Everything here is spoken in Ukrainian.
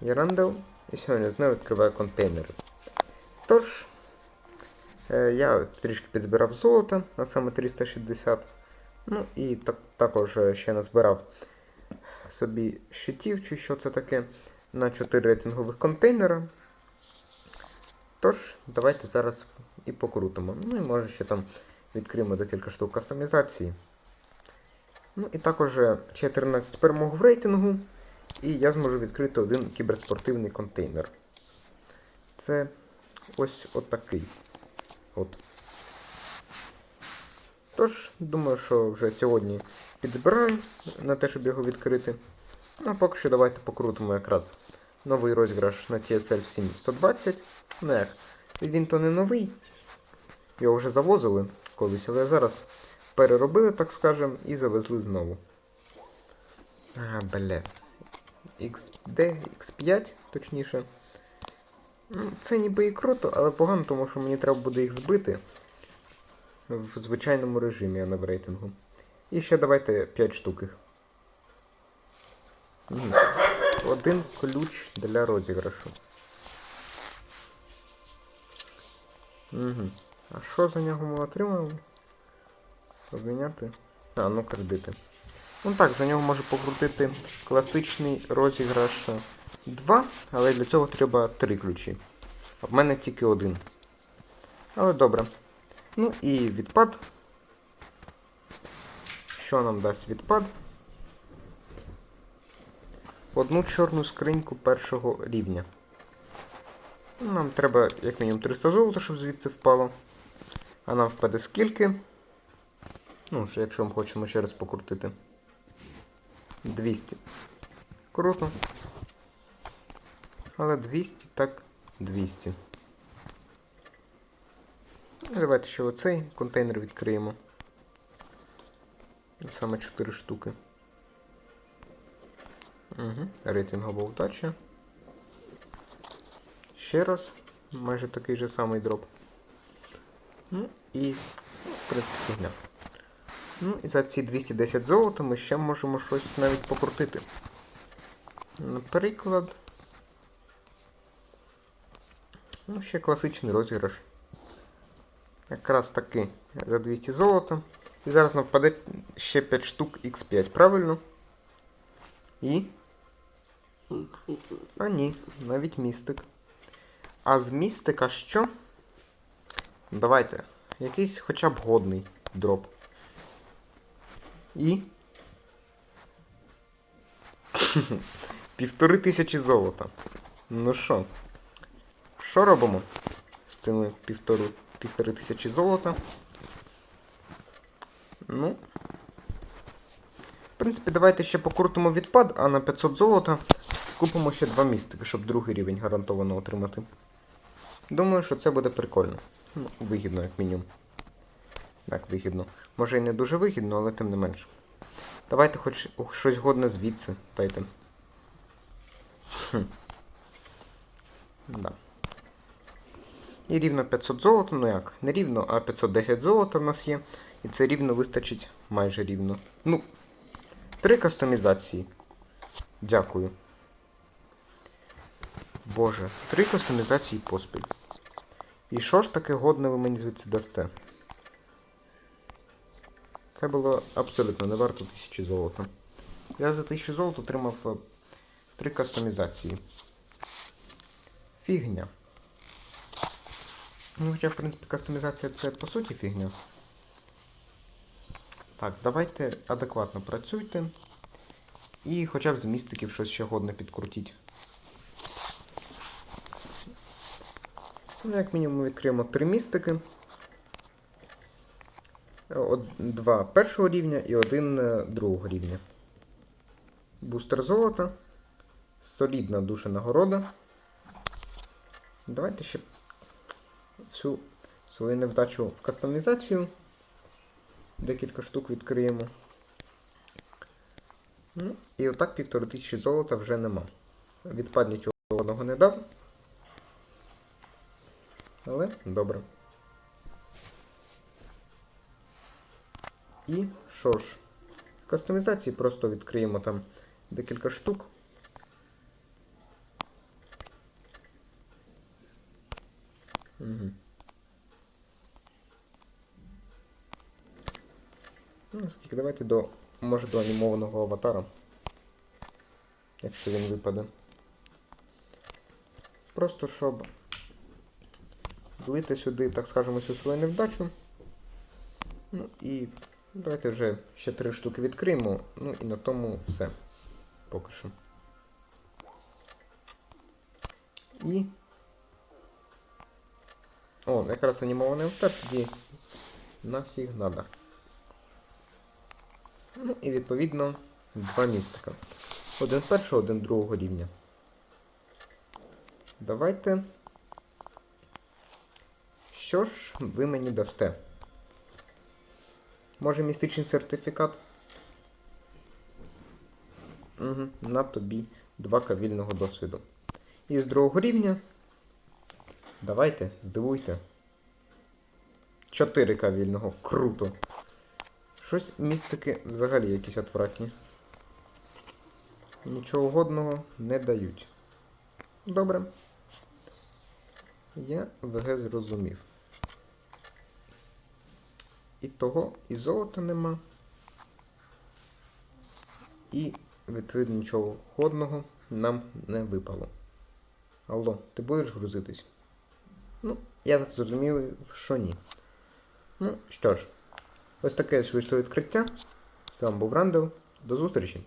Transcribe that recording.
Я Рандall, і сьогодні знову відкриваю контейнери. Тож, е, я трішки підзбирав золото, а саме 360. Ну і так, також е, ще назбирав собі щитів, чи що це таке, на 4 рейтингових контейнера. Тож, давайте зараз і покрутимо. Ну і може ще там відкриємо декілька штук кастомізації. Ну і також е, 14 перемог в рейтингу. І я зможу відкрити один кіберспортивний контейнер. Це ось отакий. От. Тож, думаю, що вже сьогодні підзбираю на те, щоб його відкрити. Ну, а поки що давайте покрутимо якраз новий розіграш на TSL 7120. Ну як, він то не новий. Його вже завозили колись, але зараз переробили, так скажем, і завезли знову. А, бля. XD, X5, точніше. Ну, Це ніби і круто, але погано, тому що мені треба буде їх збити в звичайному режимі, а не в рейтингу. І ще давайте 5 штук. Один ключ для розіграшу. Угу. А що за нього ми отримаємо? Обміняти? А, ну кредити. Ну так, за нього можу покрутити класичний розіграш 2, але для цього треба 3 ключі. А в мене тільки один. Але добре. Ну і відпад. Що нам дасть відпад? Одну чорну скриньку першого рівня. Нам треба як мінімум 300 золота, щоб звідси впало. А нам впаде скільки? Ну, що якщо ми хочемо ще раз покрутити. 200. Круто. Але 200, так 200. Ну, Давайте ще оцей контейнер відкриємо. Саме 4 штуки. Угу. Рейтингова удача. Ще раз. Майже такий же самий дроп. Ну і, в принципі, фігня. Ну і за ці 210 золота ми ще можемо щось навіть покрутити. Наприклад. Ну, ще класичний розіграш. Якраз таки за 200 золота. І зараз нам впаде ще 5 штук X5, правильно? І. А ні, навіть містик. А з містика що? Давайте. Якийсь хоча б годний дроп. І. Півтори тисячі золота. Ну що? Що робимо? З півтору, півтори тисячі золота. Ну. В принципі, давайте ще покрутимо відпад, а на 500 золота купимо ще два містики, щоб другий рівень гарантовано отримати. Думаю, що це буде прикольно. Ну, вигідно, як мінімум. Так, вигідно. Може і не дуже вигідно, але тим не менше. Давайте хоч щось годне звідси. Дайте. Да. І рівно 500 золота, ну як? Не рівно, а 510 золота в нас є. І це рівно вистачить майже рівно. Ну, три кастомізації. Дякую. Боже, три кастомізації поспіль. І що ж таке годне ви мені звідси дасте? Це було абсолютно не варто 1000 золота. Я за 1000 золота отримав е, три кастомізації. Фігня. Ну, хоча, в принципі, кастомізація це по суті фігня. Так, давайте адекватно працюйте. І хоча б з містиків щось ще годне підкрутіть. Ну, як мінімум відкриємо три містики. Два першого рівня і один е, другого рівня. Бустер золота. Солідна душа нагорода. Давайте ще всю свою невдачу в кастомізацію. Декілька штук відкриємо. Ну, і отак півтори тисячі золота вже нема. Відпад нічого одного не дав. Але добре. І що ж, в кастомізації просто відкриємо там декілька штук. Угу. Наскільки давайте до, може, до анімованого аватара, якщо він випаде. Просто щоб влити сюди, так скажемо, всю свою невдачу. Ну і давайте вже ще три штуки відкриємо. Ну і на тому все. Поки що. І. О, якраз анімований аватар, тоді нафіг надо. Ну і відповідно два містика. Один першого, один другого рівня. Давайте. Що ж ви мені дасте? Може містичний сертифікат? Угу, на тобі 2 вільного досвіду. І з другого рівня. Давайте, здивуйте. 4 вільного. Круто. Щось містики взагалі якісь отвратні. Нічого годного не дають. Добре. Я ВГ зрозумів. І того, і золота нема. І, відповідно, нічого годного нам не випало. Алло, ти будеш грузитись? Ну, я так зрозумів, що ні. Ну, що ж, ось таке вийшло відкриття. З вами був Рандел. До зустрічі!